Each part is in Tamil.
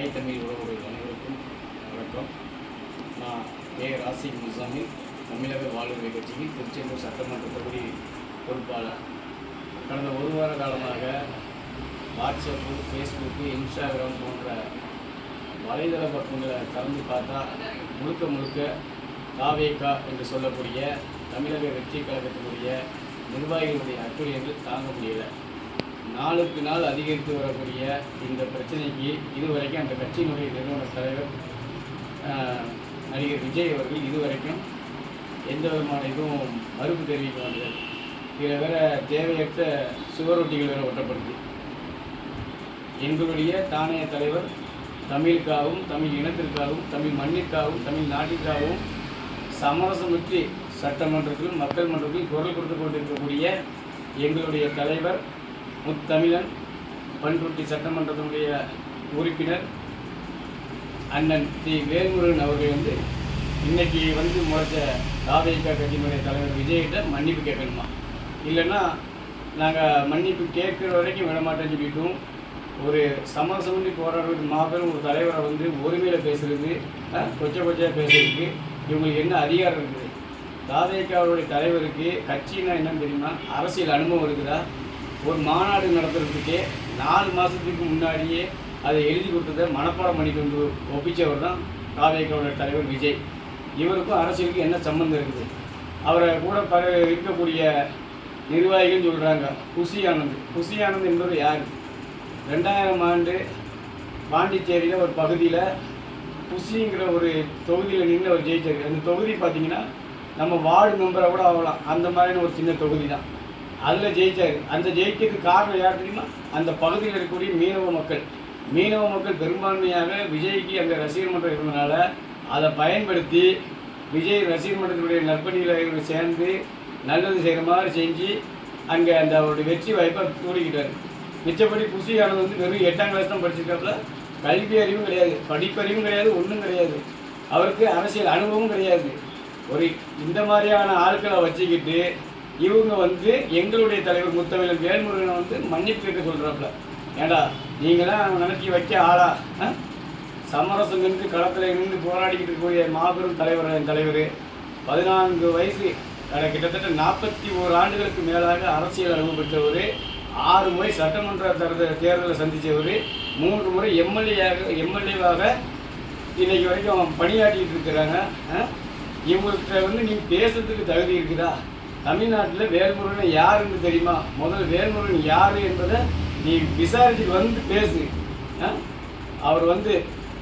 தாய் தமிழ் உறவுகள் அனைவருக்கும் வணக்கம். நான் ஏ. ராசி முசாமி தமிழக வாழ்வுரை கட்சியில் திருச்செந்தூர் சட்டமன்ற தொகுதி பொறுப்பாளர். கடந்த ஒரு வார காலமாக வாட்ஸ்அப்பு ஃபேஸ்புக்கு இன்ஸ்டாகிராம் போன்ற வலைதள பக்கங்களை கலந்து பார்த்தா முழுக்க முழுக்க காவேகா என்று சொல்லக்கூடிய தமிழக வெற்றி கழகத்தினுடைய நிர்வாகிகளுடைய அட்டுழியங்கள் தாங்க முடியலை. நாளுக்கு நாள் அதிகரித்து வரக்கூடிய இந்த பிரச்சனைக்கு இதுவரைக்கும் அந்த கட்சியினுடைய நிறுவன தலைவர் நடிகர் விஜய் அவர்கள் இதுவரைக்கும் எந்த விதமான இதுவும் மறுப்பு தெரிவிக்க வந்தது இதில் வேற தேவையற்ற சுவரொட்டிகள் வேறு ஒட்டப்படுது. எங்களுடைய தானிய தலைவர் தமிழுக்காகவும் தமிழ் இனத்திற்காகவும் தமிழ் மண்ணிற்காகவும் தமிழ் நாட்டிற்காகவும் சமரசமற்றி சட்டமன்றத்திலும் மக்கள் மன்றத்திலும் குரல் கொடுத்து கொண்டிருக்கக்கூடிய எங்களுடைய தலைவர் முத்தமிழன் பண்ருட்டி சட்டமன்றத்தினுடைய உறுப்பினர் அண்ணன் தி வேல்முருகன் அவர்கள் வந்து இன்னைக்கு வந்து முறைச்ச தாவேகா கட்சியினுடைய தலைவர் விஜய்கிட்ட மன்னிப்பு கேட்கணுமா? இல்லைன்னா நாங்கள் மன்னிப்பு கேட்குற வரைக்கும் விட மாட்டேன்னு சொல்லிட்டும். ஒரு சமரசமின்றி போராடுறது மாபெரும் ஒரு தலைவரை வந்து ஒருமையில் பேசுறது கொச்ச கொச்சையாக பேசுறதுக்கு இவங்களுக்கு என்ன அதிகாரம் இருக்குது? தாவேக்காவுடைய தலைவருக்கு கட்சின்னா என்னன்னு தெரியுமா? அரசியல் அனுபவம் இருக்குதா? ஒரு மாநாடு நடத்துறதுக்கே நாலு மாதத்துக்கு முன்னாடியே அதை எழுதி கொடுத்ததை மனப்பாடம் பண்ணிட்டு வந்து ஒப்பிச்சவர் தான் தாவேக்காவுடைய தலைவர் விஜய். இவருக்கும் அரசியலுக்கும் என்ன சம்மந்தம் இருக்குது? அவரை கூட பல இருக்கக்கூடிய நிர்வாகிகள் சொல்கிறாங்க குசி ஆனந்த். குசி ஆனந்த் என்பவர் யார்? ரெண்டாயிரம் ஆண்டு பாண்டிச்சேரியில் ஒரு பகுதியில் குஷிங்கிற ஒரு தொகுதியில் நின்று அவர் ஜெயிச்சார். அந்த தொகுதி பார்த்திங்கன்னா நம்ம வார்டு மெம்பரை கூட ஆகலாம். அந்த மாதிரியான ஒரு சின்ன தொகுதி தான். அதில் ஜெயிச்சார். அந்த ஜெயிக்கிறதுக்கு காரணம் யார் தெரியுமா? அந்த பகுதியில் இருக்கக்கூடிய மீனவ மக்கள். மீனவ மக்கள் பெரும்பான்மையாக விஜய்க்கு அங்கே ரசிகர் மன்றம் இருந்தனால அதை பயன்படுத்தி விஜய் ரசிகர் மன்றத்தினுடைய நற்பணிகளை சேர்ந்து நல்லது செய்கிற மாதிரி செஞ்சு அங்கே அந்த அவருடைய வெற்றி வாய்ப்பை தூடிக்கிட்டார் மிச்சப்படி குஷியானது வந்து வெறும் எட்டாம் கிளாஸ் தான் படிச்சிருக்காப்புல. கல்வி அறிவும் கிடையாது படிப்பறிவும் கிடையாது ஒன்றும் கிடையாது. அவருக்கு அரசியல் அனுபவம் கிடையாது. ஒரு இந்த மாதிரியான ஆட்களை வச்சுக்கிட்டு இவங்க வந்து எங்களுடைய தலைவர் முத்தமிழர் வேல்முருகனை வந்து மன்னிப்பு கேட்க சொல்கிறாப்புல ஏண்டா நீங்களாம் நினைச்சி வைக்க ஆளா? ஆ? சமரசம் நின்று களத்தில் நின்று போராடிக்கிட்டு இருக்கக்கூடிய மாபெரும் தலைவர் என் தலைவர். பதினான்கு வயசு கிட்டத்தட்ட நாற்பத்தி ஓரு ஆண்டுகளுக்கு மேலாக அரசியல் அனுபவப்பெற்றவர் ஆறு முறை சட்டமன்ற தேர்தல் தேர்தலை சந்தித்தவர் மூன்று முறை எம்எல்ஏயாக எம்எல்ஏவாக இன்னைக்கு வரைக்கும் அவன் பணியாற்றிட்டு இருக்கிறாங்க. இவங்கள்ட்ட வந்து நீ பேசுறதுக்கு தகுதி இருக்குதா? தமிழ்நாட்டில் வேல்முருகன் யாருன்னு தெரியுமா? முதல்ல வேல்முருகன் யார் என்பதை நீ விசாரிச்சுட்டு வந்து பேசு. அவர் வந்து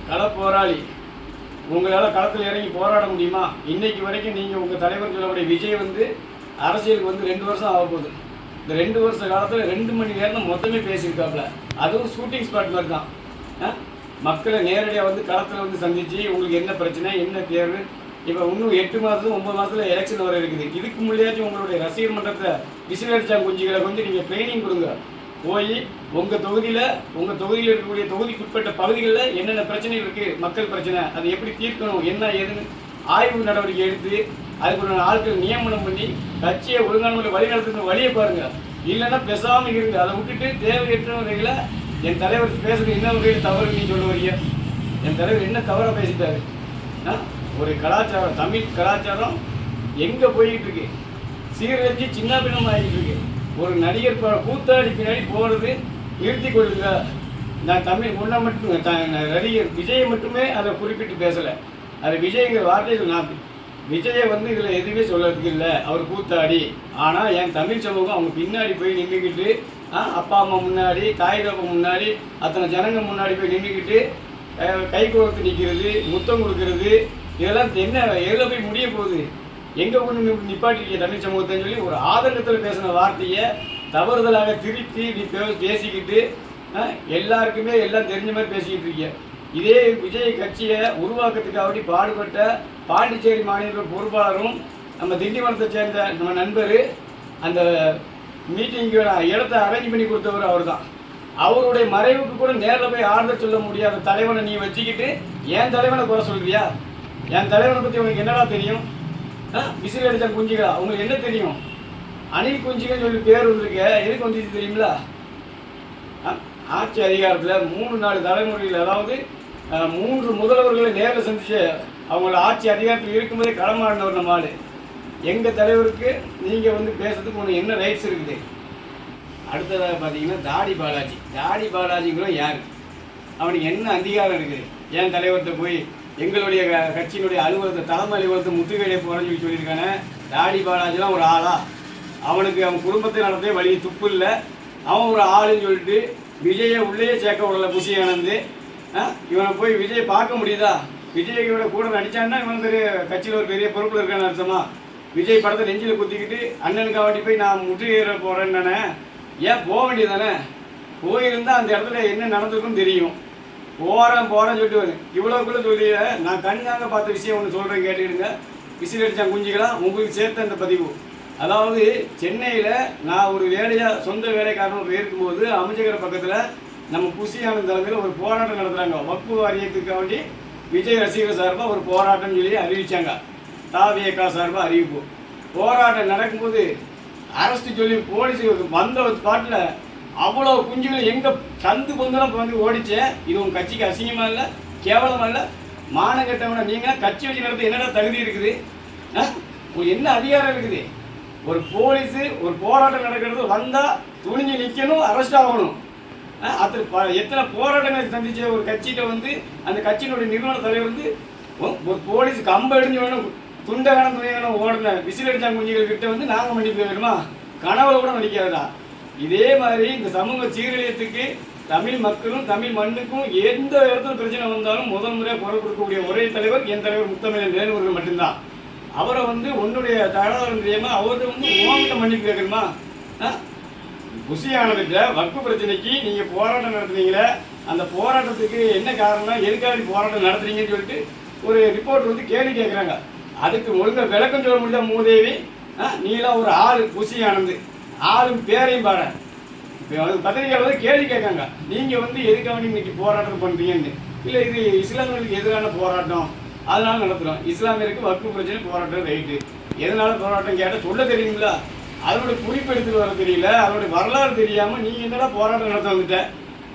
கள போராளி உங்களால் களத்தில் இறங்கி போராட முடியுமா? இன்னைக்கு வரைக்கும் நீங்கள் உங்கள் தலைவர்களுடைய விஜய் வந்து அரசியலுக்கு வந்து ரெண்டு வருஷம் ஆக போகுது. இந்த ரெண்டு வருஷ காலத்தில் ரெண்டு மணி நேரம் மொத்தமே பேசியிருக்காப்புல அதுவும் ஷூட்டிங் ஸ்பாட் மாதிரி தான் ஆ? மக்களை நேரடியாக வந்து களத்தில் வந்து சந்தித்து உங்களுக்கு என்ன பிரச்சனை என்ன தேர்வு இப்போ இன்னும் எட்டு மாதம் ஒன்பது மாதத்தில் எலெக்ஷன் வர இருக்குது. இதுக்கு முன்னாடியாச்சும் உங்களுடைய ரசிகர் மன்றத்தை விசிலடிச்சா குஞ்சுகளை கொஞ்சம் நீங்கள் ட்ரைனிங் கொடுங்க. போய் உங்கள் தொகுதியில் உங்கள் தொகுதியில் இருக்கக்கூடிய தொகுதிக்குட்பட்ட பகுதிகளில் என்னென்ன பிரச்சனை இருக்குது மக்கள் பிரச்சனை அதை எப்படி தீர்க்கணும் என்ன ஏதுன்னு ஆய்வு நடவடிக்கை எடுத்து அதுக்குள்ள ஆட்கள் நியமனம் பண்ணி கட்சியை ஒழுங்கான முறையில் வழிநடத்துற வழியை பாருங்க. இல்லைன்னா பேசாமல் இருங்க. அதை விட்டுட்டு தேவையற்ற வகையில் என் தலைவர் பேசுகிற என்ன வகையில் தவறு நீ சொல்ல வரீங்க? என் தலைவர் என்ன தவறாக பேசிட்டாரு? ஆ? ஒரு கலாச்சாரம் தமிழ் கலாச்சாரம் எங்கே போய்கிட்டு இருக்கு? சீரழிஞ்சு சின்ன பின்னம் ஆகிட்டு இருக்கு. ஒரு நடிகர் கூத்தாடி பின்னாடி போகிறது நிறுத்தி கொள்ளுங்க. நான் தமிழ் முன்ன மட்டும் நடிகர் விஜயை மட்டுமே அதை குறிப்பிட்டு பேசலை. அது விஜய்ங்கிற வார்த்தைகள் நான் விஜயை வந்து இதில் எதுவுமே சொல்கிறதுக்கு இல்லை. அவர் கூத்தாடி. ஆனால் என் தமிழ் சமூகம் அவங்க பின்னாடி போய் நின்றுக்கிட்டு அப்பா அம்மா முன்னாடி தாய் தப்பா முன்னாடி அத்தனை ஜனங்க முன்னாடி போய் நின்றுக்கிட்டு கை கோர்த்து நிற்கிறது முத்தம் கொடுக்கறது இதெல்லாம் என்ன எதில் போய் முடிய போகுது? எங்கே கொண்டு நிப்பாட்டிருக்கீங்க தமிழ் சமூகத்தைன்னு சொல்லி ஒரு ஆதங்கத்தில் பேசின வார்த்தையை தவறுதலாக திருத்தி நீ பேசிக்கிட்டு எல்லாருக்குமே எல்லாம் தெரிஞ்ச மாதிரி பேசிக்கிட்டு இருக்கீங்க இதே விஜய் கட்சியை உருவாக்கத்துக்காக பாடுபட்ட பாண்டிச்சேரி மாநில பொறுப்பாளரும் நம்ம திண்டிவனத்தை சேர்ந்த நம்ம நண்பர் அந்த மீட்டிங்கோட இடத்த அரேஞ்ச் பண்ணி கொடுத்தவர் அவர் தான் அவருடைய மறைவுக்கு கூட நேரில் போய் ஆறுதல் சொல்ல முடியாத தலைவனை நீ வச்சுக்கிட்டு என் தலைவனை குறை சொல்றியா? என் தலைவனை பற்றி உனக்கு என்னடா தெரியும்? விசில் அடித்த குஞ்சுகளா? உங்களுக்கு என்ன தெரியும்? அணில் குஞ்சுகள் சொல்லி பேர் வந்திருக்கு. எதுக்கு வந்துச்சு தெரியுங்களா ஆட்சி அதிகாரத்தில் மூணு நாலு தலைமுறையில் அதாவது மூன்று முதல்வர்களை நேரில் சந்திச்சு அவங்கள ஆட்சி அதிகாரத்தில் இருக்கும்போதே களமாடினவர் நம்ம ஆள். எங்கள் தலைவருக்கு நீங்கள் வந்து பேசுறதுக்கு ஒன்று என்ன ரைட்ஸ் இருக்குது? அடுத்ததாக பார்த்தீங்கன்னா தாடி பாலாஜி. தாடி பாலாஜிங்கிறோம் யார்? அவனுக்கு என்ன அதிகாரம் இருக்குது? என் தலைவர்கிட்ட போய் எங்களுடைய க- கட்சியினுடைய அலுவலகத்தை தலைமை அலுவலகத்தை முற்றுகையிட போகிறேன்னு சொல்லி சொல்லியிருக்கானே. தாடி பாலாஜிலாம் ஒரு ஆளா? அவனுக்கு அவன் குடும்பத்தை நடத்தே வழி துப்பு இல்லை. அவன் ஒரு ஆளுன்னு சொல்லிட்டு விஜயை உள்ளே சேர்க்க விடல புசி ஆனந்து இவனை போய் விஜய் பார்க்க முடியுதா? விஜயோட கூட நடிச்சான்னா இவன் பெரிய கட்சியில் ஒரு பெரிய பொறுப்பில் இருக்கான்னு அர்த்தமா? விஜய் படத்தை நெஞ்சில் குத்திக்கிட்டு அண்ணனுக்கு வாட்டி போய் நான் முற்றுகையிட போகிறேன்னு ஏன் போக வேண்டியதானே போயிருந்தா அந்த இடத்துல என்ன நடந்திருக்குன்னு தெரியும். போகிறேன் போகிறேன்னு சொல்லிட்டு வருது இவ்வளோக்குள்ள சொல்லி நான் கண்ணாங்க பார்த்த விஷயம் ஒன்று சொல்கிறேன் கேட்டுக்கிடுங்க. விசில் அடித்தான் குஞ்சிக்கலாம் உங்களுக்கு சேர்த்த அந்த பதிவு. அதாவது சென்னையில் நான் ஒரு வேலையாக சொந்த வேலைக்காரன் இருக்கும்போது அமைச்சகர பக்கத்தில் நம்ம புசியான தலைமையில் ஒரு போராட்டம் நடத்துகிறாங்க வக்பு வாரியத்துக்கு வேண்டி விஜய் ரசிகர் சார்பாக ஒரு போராட்டம் சொல்லி அறிவித்தாங்க தாவியக்கா சார்பாக அறிவிப்பு. போராட்டம் நடக்கும்போது அரசு சொல்லி போலீஸ் வந்த ஸ்பாட்டில் அவ்வளோ குஞ்சுகள் எங்கே சந்து பொங்கலாம் வந்து ஓடிச்சு. இது உங்கள் கட்சிக்கு அசிங்கமாக இல்லை கேவலமாக இல்லை. மானம் கட்டவன நீங்கள் கட்சி வச்சு நடத்த என்னடா தகுதி இருக்குது? ஆ? உங்களுக்கு என்ன அதிகாரம் இருக்குது? ஒரு போலீஸு ஒரு போராட்டம் நடக்கிறது வந்தால் துணிஞ்சு நிற்கணும் அரெஸ்ட் ஆகணும். அது அத்தனை ப- எத்தனை போராட்டங்களை சந்திச்ச ஒரு கட்சிகிட்ட வந்து அந்த கட்சியினுடைய நிறுவன தலைவர் வந்து ஒரு போலீஸ் கம்ப அடிஞ்ச உடனே துண்டை வேணும் துணி வேணும் ஓடின விசில் அடிச்சா குஞ்சுகள் கிட்ட வந்து நாங்கள் மன்னிப்பு வேணுமா கனவுல கூட மன்னிக்காதா இதே மாதிரி இந்த சமூக சீரழியத்துக்கு தமிழ் மக்களும் தமிழ் மண்ணுக்கும் எந்த இடத்துல பிரச்சனை வந்தாலும் முதல் முறையாக குரல் கொடுக்கக்கூடிய ஒரே தலைவர் என் தலைவர் முத்தமிழன் நேர்வர்கள் மட்டும்தான். அவரை வந்து உன்னுடைய தகவல் தெரியாம அவர்கிட்ட வந்து உங்ககிட்ட மன்னிப்பு கேட்கணுமா ஆ? புசியானதுக்கு வக்பு பிரச்சனைக்கு நீங்க போராட்டம் நடத்துனீங்களே அந்த போராட்டத்துக்கு என்ன காரணம் எதுக்காக போராட்டம் நடத்துறீங்கன்னு சொல்லிட்டு ஒரு ரிப்போர்ட் வந்து கேள்வி கேட்குறாங்க அதுக்கு ஒழுங்காக விளக்கம் சொல்ல முடியாத மூதேவி? ஆ, நீலாம் ஒரு ஆளு புசியானது ஆளும் பேரையும் பாட. இப்போ பத்திரிகையில் வந்து கேள்வி கேட்காங்க. நீங்கள் வந்து எதுக்காக வேண்டி இன்னைக்கு போராட்டம் பண்ணுறீங்கன்னு இல்லை இது இஸ்லாமியர்களுக்கு எதிரான போராட்டம். அதனால நடத்துகிறோம் இஸ்லாமியருக்கு வக்கு பிரச்சனை போராட்டம் ரைட்டு எதனால போராட்டம் கேட்டால் சொல்ல தெரியுங்களா? அதோட குறிப்பு எடுத்துகிட்டு வர தெரியல. அதோட வரலாறு தெரியாமல் நீ என்னடா போராட்டம் நடத்த வந்துட்ட?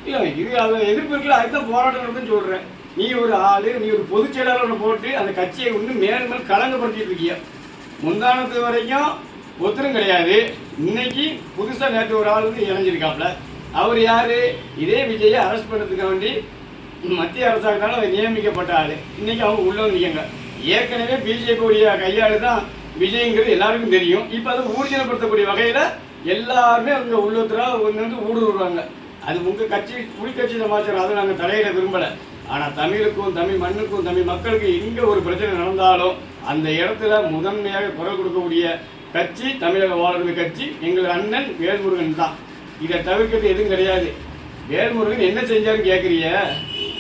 இல்லை இது அதை எதிர்ப்பு இருக்குல்ல அதுதான் போராட்டம் நடத்துன்னு சொல்கிறேன் நீ ஒரு ஆள் நீ ஒரு பொதுச் செயலாளரை போட்டு அந்த கட்சியை வந்து மேலும் மேலும் களங்கப்படுத்திட்டு இருக்கிய? முந்தானத்து வரைக்கும் ஒருத்தரும் கிடையாது. இன்னைக்கு புதுசாக நேற்று ஒரு ஆள் வந்து இணைஞ்சிருக்காப்ல அவர் யார்? இதே விஜயை அரெஸ்ட் பண்ணுறதுக்கு வேண்டி மத்திய அரசாங்கத்தால் அவர் நியமிக்கப்பட்ட ஆள். இன்னைக்கு அவங்க உள்ள நிற்கங்க ஏற்கனவே பிஜேபியுடைய கையாளு தான் விஜய்ங்கிறது எல்லாருக்கும் தெரியும். இப்போ அதை ஊர்ஜினப்படுத்தக்கூடிய வகையில் எல்லாருமே அவங்க உள்ளத்தராக ஒன்று வந்து ஊடுருவாங்க அது உங்கள் கட்சி புலிக்கட்சி சமாச்சாரம் அதை நாங்கள் தலையிட விரும்பலை. ஆனால் தமிழுக்கும் தமிழ் மண்ணுக்கும் தமிழ் மக்களுக்கு எங்கே ஒரு பிரச்சனை நடந்தாலும் அந்த இடத்துல முதன்மையாக குரல் கொடுக்கக்கூடிய கட்சி தமிழக வாழ்வு கட்சி எங்கள் அண்ணன் வேல்முருகன் தான். இதை தவிர்க்கிறது எதுவும் கிடையாது. வேல்முருகன் என்ன செஞ்சாருன்னு கேட்குறிய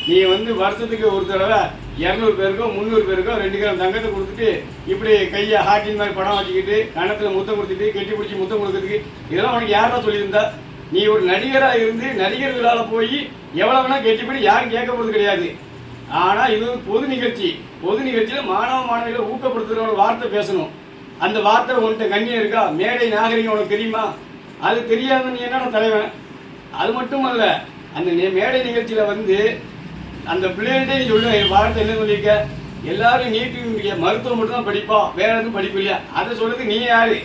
நீ வந்து வருஷத்துக்கு ஒரு தடவை இரநூறு பேருக்கோ முந்நூறு பேருக்கோ ரெண்டு கிராம் தங்கத்தை கொடுத்துட்டு இப்படி கையை ஹாட்டின் மாதிரி படம் வச்சுக்கிட்டு கணத்தில் முத்தம் கொடுத்துட்டு கெட்டி பிடிச்சி முத்தம் கொடுக்கறதுக்கு இதெல்லாம் உனக்கு யாரா சொல்லியிருந்தா? நீ ஒரு நடிகராக இருந்து நடிகர்களால் போய் எவ்வளோ வேணா கெட்டிப்படி யாரும் கேட்க போகிறது கிடையாது. ஆனால் இது பொது நிகழ்ச்சி. பொது நிகழ்ச்சியில் மாணவ மாணவிகளை ஊக்கப்படுத்துகிற ஒரு வார்த்தை பேசணும். அந்த வார்த்தை உன்கிட்ட கண்ணியம் இருக்கா? மேடை நாகரிகம் உனக்கு தெரியுமா? அது தெரியாத நீ என்னடா தலைவன்? அது மட்டும் அல்ல அந்த நே- மேடை நிகழ்ச்சியில் வந்து அந்த பிள்ளைகள்கிட்ட நீ சொல்லுவேன் என் வார்த்தை என்ன சொல்லியிருக்க? எல்லாரும் நீட்டு மருத்துவம் மட்டும் தான் படிப்பா வேற எதுவும் படிப்பு இல்லையா? அதை சொல்றது நீ யாரு?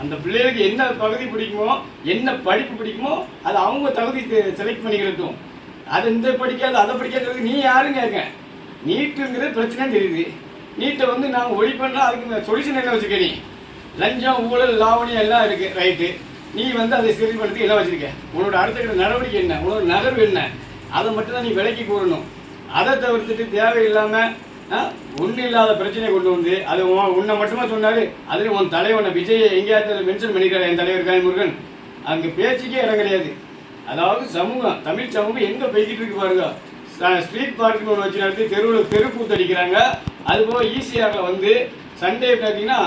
அந்த பிள்ளைகளுக்கு என்ன பகுதி பிடிக்குமோ என்ன படிப்பு பிடிக்குமோ அது அவங்க தகுதி செலக்ட் பண்ணிக்கிறட்டும் அது இந்த படிக்காது அதை படிக்காதது நீ யாருன்னு கேட்க. நீட்டுங்கிறது பிரச்சனை தெரியுது. நீட்டை வந்து நாங்கள் ஒழி பண்ணால் அதுக்கு சொல்யூஷன் என்ன வச்சுருக்க நீ? லஞ்சம் ஊழல் லாவணியம் எல்லாம் இருக்குது ரைட்டு நீ வந்து அதை சரி எல்லாம் வச்சுருக்க. உன்னோட அடுத்த நடவடிக்கை என்ன? உன்னோட நகர்வு என்ன? அதை மட்டும் தான் நீ விலைக்கு கூறணும். அதை தவிர்த்துட்டு தேவையில்லாமல் ஒன்றும் இல்லாத பிரச்சனையை கொண்டு வந்து அது உன் உன்னை மட்டுமா சொன்னார்? அதில் உன் தலைவனை விஜயை எங்கேயாவது மென்ஷன் பண்ணிக்கிறார் என் தலைவர் காயமுருகன். அங்கே பேச்சுக்கே இடம் கிடையாது. அதாவது சமூகம் தமிழ் சமூகம் எங்கே போய்கிட்டு இருக்கு பாருங்க. ஸ்ட்ரீட் பார்க்கிங் ஒன்று வச்சு நடத்தி தெருவில் தெரு கூத்தடிக்கிறாங்க அதுபோக ஈசிஆரில் வந்து சண்டே பார்த்தீங்கன்னா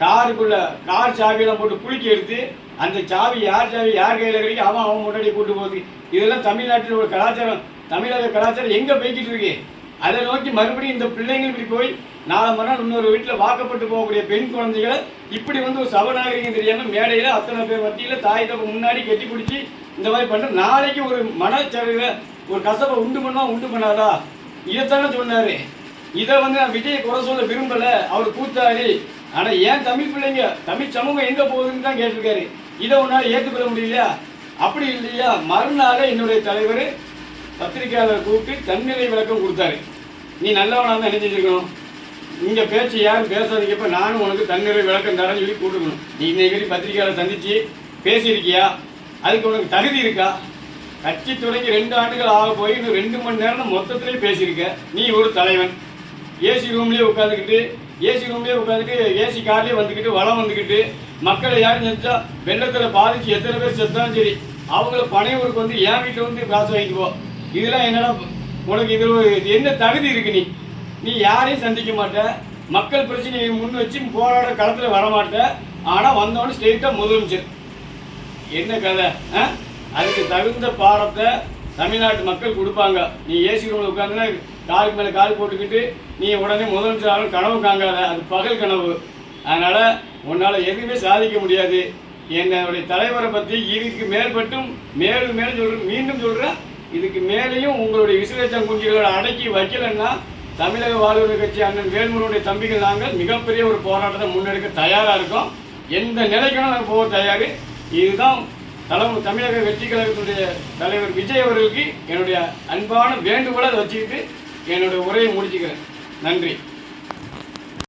காருக்குள்ள கார் சாவியெல்லாம் போட்டு குலுக்கி எடுத்து அந்த சாவி யார் சாவி யார் கையில் கிடைக்கும் அவன் அவன் முன்னாடி கூட்டு போகுது. இதெல்லாம் தமிழ்நாட்டில் ஒரு கலாச்சாரம் தமிழக கலாச்சாரம் எங்கே போய்கிட்டு இருக்கு? அதை நோக்கி மறுபடியும் இந்த பிள்ளைங்கள் இப்படி போய் மணி மறுநாள் இன்னொரு வீட்டில் வாக்கப்பட்டு போகக்கூடிய பெண் குழந்தைகளை இப்படி வந்து ஒரு சபநாகரிகம் தெரியாமல் மேடையில் அத்தனை பேர் மத்தியில் தாய் தப்பு முன்னாடி கட்டி பிடிச்சி இந்த மாதிரி பண்ணுற நாளைக்கு ஒரு மனச்சரிவை ஒரு கசப்பை உண்டு பண்ணா உண்டு பண்ணாதா? இதைத்தானே சொன்னாரு. இதை வந்து நான் விஜயை குறை சொல்ல விரும்பல. அவர் கூத்தாடி. ஆனா ஏன் தமிழ் பிள்ளைங்க தமிழ் சமூகம் எங்க போகுதுன்னு தான் கேட்டிருக்காரு. இதை உன்னால ஏற்றுக்கொள்ள முடியலையா? அப்படி இல்லையா? மறுநாளே என்னுடைய தலைவர் பத்திரிகையாளர் கூப்பிட்டு தன்னிலை விளக்கம் கொடுத்தாரு. நீ நல்லவனாக தான் நினைச்சிருக்கணும் செஞ்சிருக்கணும்? இங்க பேச்சு யாரும் பேசாதீங்கப்ப நானும் உனக்கு தன்னிறை விளக்கம் தரேன்னு சொல்லி கூட்டுக்கணும் நீ இன்னைக்கு பத்திரிகையாளர் சந்திச்சு பேசியிருக்கியா? அதுக்கு உனக்கு தகுதி இருக்கா? கட்சி தொடங்கி ரெண்டு ஆண்டுகள் ஆக போய் இன்னும் ரெண்டு மணி நேரம் மொத்தத்திலே பேசியிருக்க நீ ஒரு தலைவன். ஏசி ரூம்லேயே உட்காந்துக்கிட்டு ஏசி ரூம்லேயே உட்காந்துட்டு ஏசி கார்லேயே வந்துக்கிட்டு வளம் வந்துக்கிட்டு மக்களை யாரும் செஞ்சா வெள்ளத்தில் பாதிச்சு எத்தனை பேர் செத்தாலும் சரி அவங்கள பனையூருக்கு வந்து என் வீட்டில் வந்து காசு வாங்கிக்குவோம் இதெல்லாம் என்னடா உனக்கு இதில் ஒரு என்ன தகுதி இருக்கு நீ? நீ யாரையும் சந்திக்க மாட்ட. மக்கள் பிரச்சனையை முன் வச்சு போராட களத்தில் வர ஆனால் வந்தவொடனே ஸ்ட்ரெயிட்டாக முதலமைச்சர். என்ன கதை ஆ? அதுக்கு தகுந்த பாடத்தை தமிழ்நாட்டு மக்கள் கொடுப்பாங்க. நீ ஏசி ரூமில் உட்காந்துனா காலுக்கு மேலே கால் போட்டுக்கிட்டு நீ உடனே முதலமைச்சர் கனவு காங்காத. அது பகல் கனவு. அதனால் உன்னால் எதுவுமே சாதிக்க முடியாது. என்னுடைய தலைவரை பற்றி இதுக்கு மேற்பட்டும் மேலும் மேலும் சொல்கிறேன் மீண்டும் சொல்கிறேன் இதுக்கு மேலேயும் உங்களுடைய விசுவேச்சம் குஞ்சுகளோட அடக்கி வைக்கலைன்னா தமிழக வாழ்வுரிமை கட்சி அண்ணன் வேல்முருடைய தம்பிகள் நாங்கள் மிகப்பெரிய ஒரு போராட்டத்தை முன்னெடுக்க தயாராக இருக்கோம். எந்த நிலைக்கும் நாங்கள் போக தயார். இதுதான் தலைமை தமிழக வெற்றி கழகத்துடைய தலைவர் விஜய் அவர்களுக்கு என்னுடைய அன்பான வேண்டுகோளை வச்சுக்கிட்டு என்னுடைய உரையை முடிச்சுக்கிறேன். நன்றி.